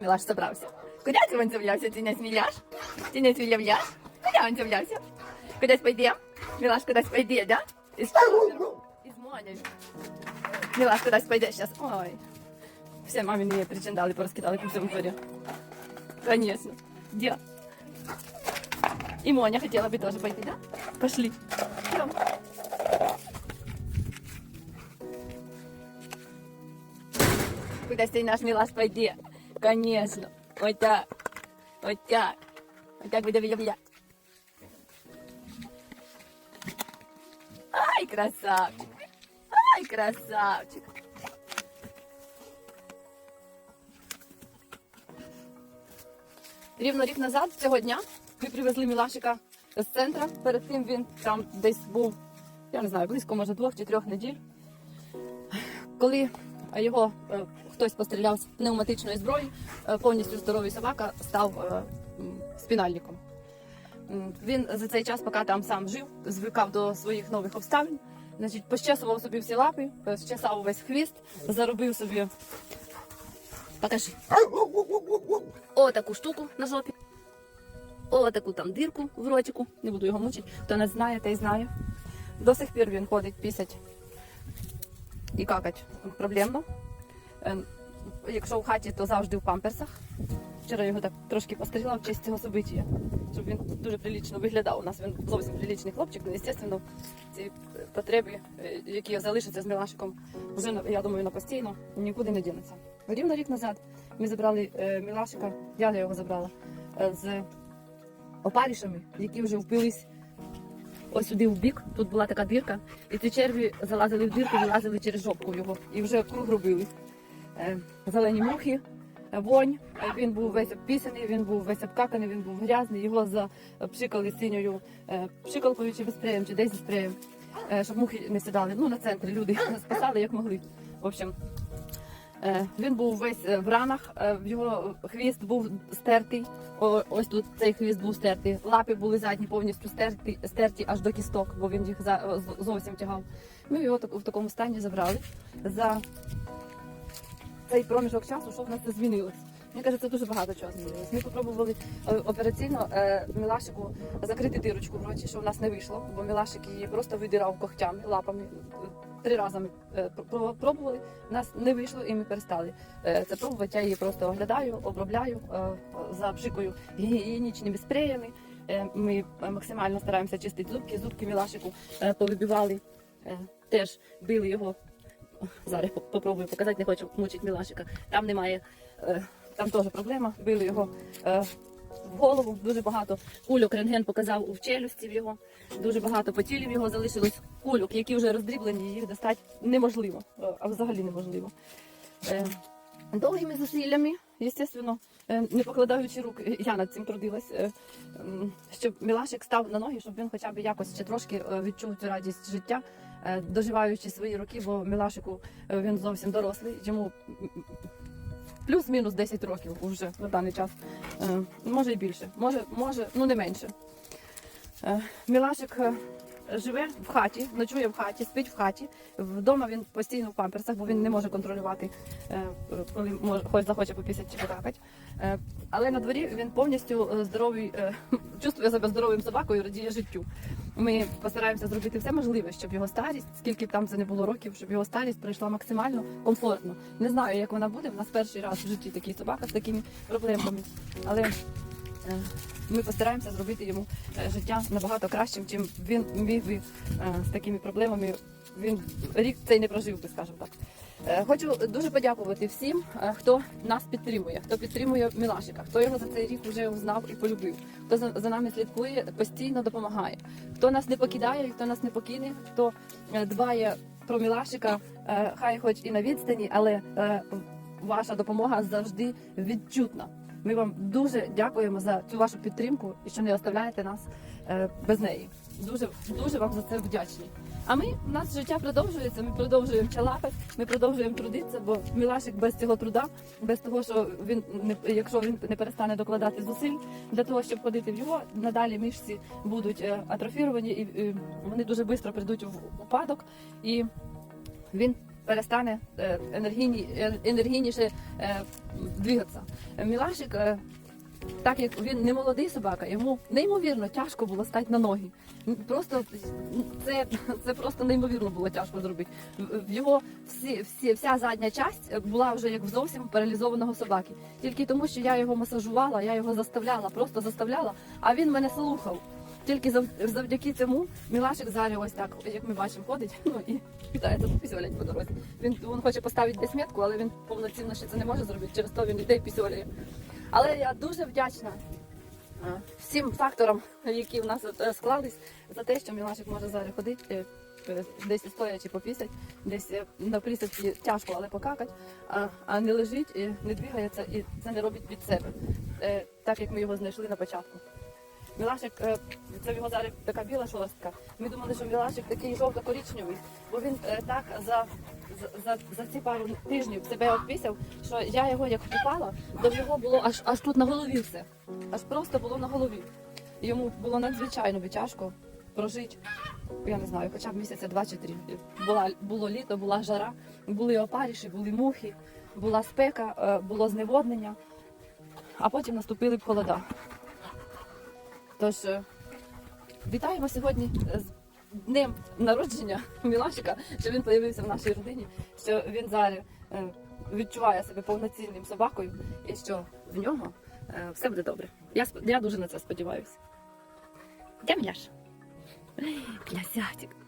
Мілаш собрався. Куди це він з'являвся, ти не сміляш? Ти не сміявляш? Куди він з'являвся? Кудись пойде? Мілаш кудись пойде, да? Із, із Монею. Мілаш кудись пойде зараз. Ой. Все мамины причиндали, пораскидали по всему дворе. Конечно. Где? И Моня хотела бы тоже пойти, да? Пошли. Идем. Куда ты наш милаш пойди? Конечно. Вот так. Вот так. Вот так будет бля Ай, красавчик. Ай, красавчик. Рівно рік назад цього дня ми привезли Мілашика з центра. Перед тим він там десь був, я не знаю, близько може двох чи трьох неділь. Коли його е, хтось постріляв з пневматичної зброї, е, повністю здоровий собака став е, спінальником. Він за цей час, поки там сам жив, звикав до своїх нових обставин. Значить, пощесував собі всі лапи, щесав увесь хвіст, заробив собі. Покажи. О, таку штуку на жопі. О, таку там дирку в ротику. Не буду його мучити. Хто не знає, той знає. До сих пір він ходить пісять і какать проблемно. Ем, Якщо в хаті, то завжди в памперсах. Вчора його так трошки постріла в честь цього собиття, щоб він дуже прилічно виглядав. У нас він зовсім прилічний хлопчик, ну, звісно, ці потреби, е, які залишаться з Мілашиком, вже, я думаю, на постійно, нікуди не дінуться. Рівно рік назад ми забрали е, Мілашика, я його забрала, е, з опарішами, які вже впились ось сюди в бік. Тут була така дірка, і ці черві залазили в дірку, вилазили через жопку його і вже круг робили. Е, Зелені мухи, вонь. Він був весь обпісаний, він був весь обкаканий, він був грязний. Його запшикали синьою е, пшикалкою чи спреєм, чи десь спреєм, е, щоб мухи не сідали. Ну, на центрі люди спасали як могли. В общем, Він був весь е, в ранах, е, його хвіст був стертий. Ось тут цей хвіст був стертий. Лапи були задні повністю стерті, стерті аж до кісток, бо він їх за- зовсім тягав. Ми його в такому стані забрали. За цей проміжок часу, що в нас це змінилось. Мені каже, це дуже багато чого змінилось. Ми спробували е, операційно е, Мілашику закрити дирочку в роті, що в нас не вийшло, бо Мілашик її просто видирав когтями, лапами. Три рази ми е, пробували, у нас не вийшло і ми перестали це пробувати. Я її просто оглядаю, обробляю, е, запшикую гігієнічними спреями. Ми максимально стараємося чистити зубки. Зубки Мілашику повибивали, теж били його. Зараз попробую показати, не хочу мучити Мілашика. Там немає, там теж проблема. Били його е, в голову, дуже багато кульок рентген показав у челюсті в його. Дуже багато по тілі його залишилось кульок, які вже роздріблені, їх достати неможливо, е, а взагалі неможливо. Е, Довгими зусиллями, звісно, е, не покладаючи рук, е, я над цим трудилась, е, щоб Мілашик став на ноги, щоб він хоча б якось ще трошки е, відчув цю радість життя, доживаючи свої роки, бо Мілашику він зовсім дорослий, йому плюс-мінус 10 років вже на даний час. Е, Може і більше, може, може, ну не менше. Е, Мілашик е, живе в хаті, ночує в хаті, спить в хаті. Вдома він постійно в памперсах, бо він не може контролювати, е, коли може, хоч захоче попісять чи покакати. Е, Але на дворі він повністю е, здоровий, чувствує себе здоровим собакою, радіє життю. Ми постараємося зробити все можливе, щоб його старість, скільки б там це не було років, щоб його старість пройшла максимально комфортно. Не знаю, як вона буде. У нас перший раз в житті такий собака з такими проблемами. Але ми постараємося зробити йому е, життя набагато кращим, чим він міг би е, з такими проблемами. Він рік цей не прожив би, скажімо так. Е, Хочу дуже подякувати всім, е, хто нас підтримує, хто підтримує Мілашика, хто його за цей рік вже узнав і полюбив, хто за, нами слідкує, постійно допомагає, хто нас не покидає, хто нас не покине, хто е, дбає про Мілашика, е, хай хоч і на відстані, але е, ваша допомога завжди відчутна. Ми вам дуже дякуємо за цю вашу підтримку і що не оставляєте нас е, без неї. Дуже дуже вам за це вдячні. А ми у нас життя продовжується. Ми продовжуємо чалапи, ми продовжуємо трудитися, бо Мілашик без цього труда, без того, що він не якщо він не перестане докладати зусиль для того, щоб ходити в його, надалі мишці будуть е, атрофіровані і вони дуже швидко прийдуть в упадок. І він перестане е, енергійні, е, енергійніше е, двигатися. Мілашик, так як він не молодий собака, йому неймовірно тяжко було стати на ноги. Просто це, це просто неймовірно було тяжко зробити. В- його всі, всі, вся задня часть була вже як зовсім паралізованого собаки. Тільки тому, що я його масажувала, я його заставляла, просто заставляла, а він мене слухав. Тільки завдяки цьому Мілашик зараз ось так, як ми бачимо, ходить ну, і питається пісюлять по дорозі. Він, він хоче поставити десь метку, але він повноцінно ще це не може зробити, через то він йде і пісюляє. Але я дуже вдячна всім факторам, які в нас е, склались, за те, що Мілашик може зараз ходити, е, десь стоячи попісять, десь е, на присадці тяжко, але покакать, а, а не лежить і не двигається, і це не робить під себе, так як ми його знайшли на початку. Мілашик, е, це в його зараз така біла шорстка. Ми думали, що Мілашик такий жовто-коричневий, бо він е, так за, за, за, ці пару тижнів себе обпісяв, що я його як купала, то в його було аж, аж тут на голові все. Аж просто було на голові. Йому було надзвичайно тяжко прожити, я не знаю, хоча б місяця два чи три. Була, було літо, була жара, були опаріші, були мухи, була спека, е, було зневоднення, а потім наступили б холода. Тож е, вітаємо сьогодні з днем народження Мілашика, що він з'явився в нашій родині, що він зараз е, відчуває себе повноцінним собакою і що в нього е, все буде добре. Я, я дуже на це сподіваюся. Де Міляш? Князятик.